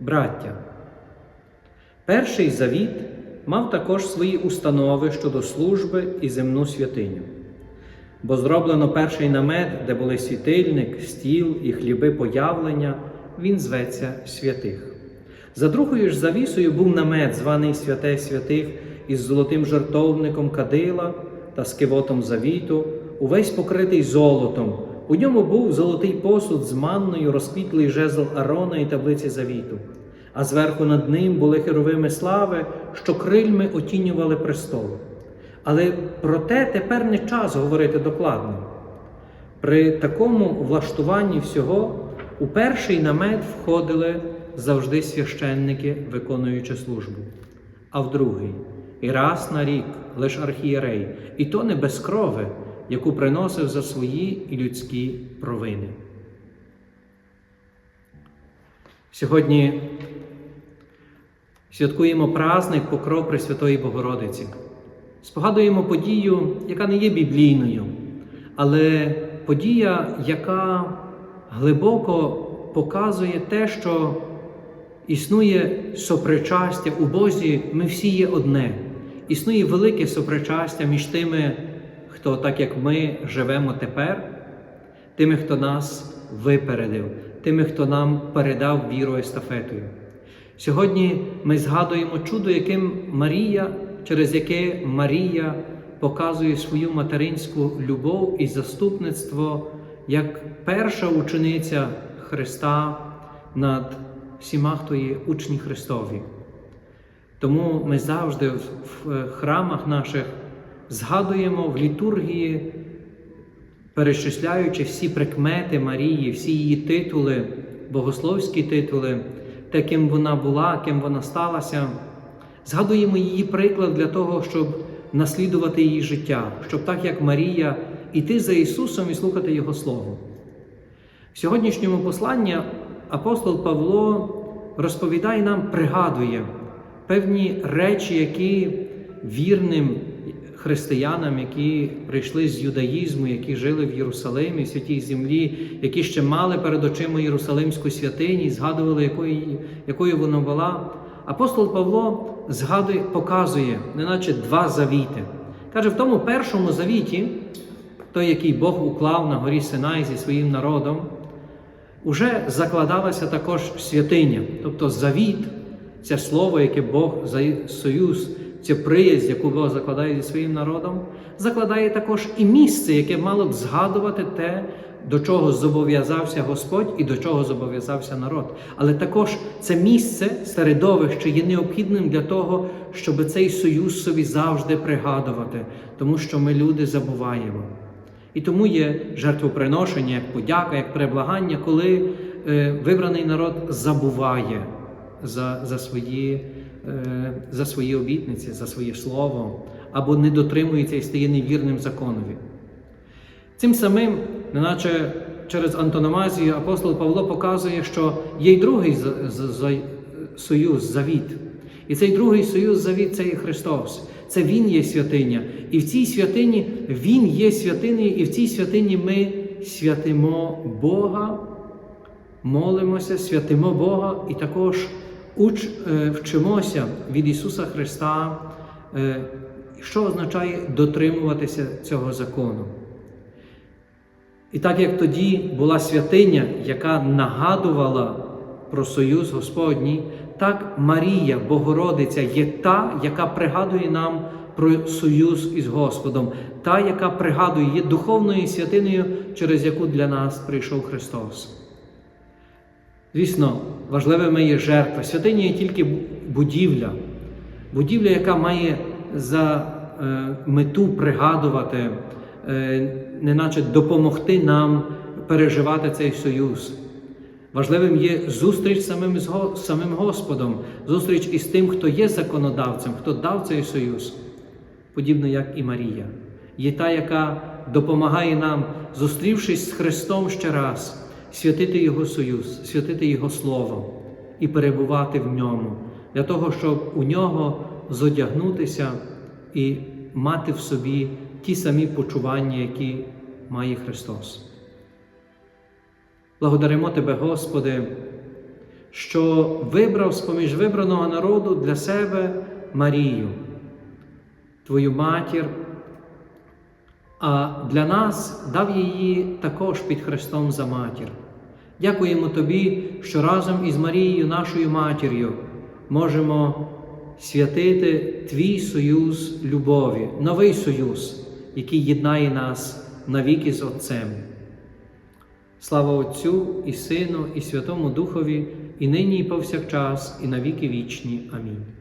Браття, перший завіт мав також свої установи щодо служби і земну святиню. Бо зроблено перший намет, де були світильник, стіл і хліби появлення, він зветься святих. За другою ж завісою був намет, званий святе святих, із золотим жертовником кадила та скивотом завіту, увесь покритий золотом. У ньому був золотий посуд з манною, розквітлий жезл Арона і таблиці завіту, а зверху над ним були херовими слави, що крильми отінювали престол. Але про те тепер не час говорити докладно. При такому влаштуванні всього у перший намет входили завжди священники, виконуючи службу, а в другий і раз на рік лиш архієрей, і то не без крови, яку приносив за свої людські провини. Сьогодні святкуємо праздник Покров Пресвятої Богородиці. Спогадуємо подію, яка не є біблійною, але подія, яка глибоко показує те, що існує сопричастя у Бозі, ми всі є одне. Існує велике сопричастя між тими, хто, так як ми живемо тепер, тими, хто нас випередив, тими, хто нам передав віру естафетою. Сьогодні ми згадуємо чудо, яким Марія, через яке Марія показує свою материнську любов і заступництво як перша учениця Христа над всіма, хто є учні Христові. Тому ми завжди в храмах наших згадуємо в літургії, перечисляючи всі прикмети Марії, всі її титули, богословські титули, те, ким вона була, ким вона сталася. Згадуємо її приклад для того, щоб наслідувати її життя, щоб так як Марія іти за Ісусом і слухати Його Слово. В сьогоднішньому посланні апостол Павло розповідає нам, пригадує певні речі, які вірним християнам, які прийшли з юдаїзму, які жили в Єрусалимі, святій землі, які ще мали перед очима Єрусалимську святині, згадували, якою, якою вона була. Апостол Павло згадує, показує, неначе два завіти. Каже, в тому першому завіті, той, який Бог уклав на горі Синай зі своїм народом, уже закладалася також святиня, тобто завіт, це слово, яке Бог за союз, ця приязнь, яку Бог закладає зі своїм народом, закладає також і місце, яке мало б згадувати те, до чого зобов'язався Господь і до чого зобов'язався народ. Але також це місце, середовище є необхідним для того, щоб цей союз собі завжди пригадувати, тому що ми люди забуваємо. І тому є жертвоприношення, як подяка, як преблагання, коли е, вибраний народ забуває за, за, свої, за свої обітниці, за своє слово, або не дотримується і стає невірним законові. Цим самим, неначе через антономазію, апостол Павло показує, що є й другий союз, завіт. І цей другий союз завіт це є Христос. Це Він є святиня. І в цій святині Він є святинею, і в цій святині ми святимо Бога, молимося, святимо Бога і також уч, вчимося від Ісуса Христа, що означає дотримуватися цього закону. І так як тоді була святиня, яка нагадувала про союз Господній, так Марія, Богородиця, є та, яка пригадує нам про союз із Господом, та, яка пригадує, є духовною святиною, через яку для нас прийшов Христос. Звісно, важливими є жертва. Святиня є тільки будівля, будівля, яка має за е, мету пригадувати, е, неначе допомогти нам переживати цей союз. Важливим є зустріч з самим, з самим Господом, зустріч із тим, хто є законодавцем, хто дав цей союз, подібно як і Марія. Є та, яка допомагає нам, зустрівшись з Христом ще раз, святити Його союз, святити Його Слово і перебувати в ньому, для того, щоб у нього зодягнутися і мати в собі ті самі почування, які має Христос. Благодаримо Тебе, Господи, що вибрав з-поміж вибраного народу для себе Марію, Твою матір, а для нас дав її також під Христом за матір. Дякуємо Тобі, що разом із Марією, нашою матір'ю, можемо святити Твій союз любові, новий союз, який єднає нас навіки з Отцем. Слава Отцю і Сину, і Святому Духові, і нині, і повсякчас, і навіки вічні. Амінь.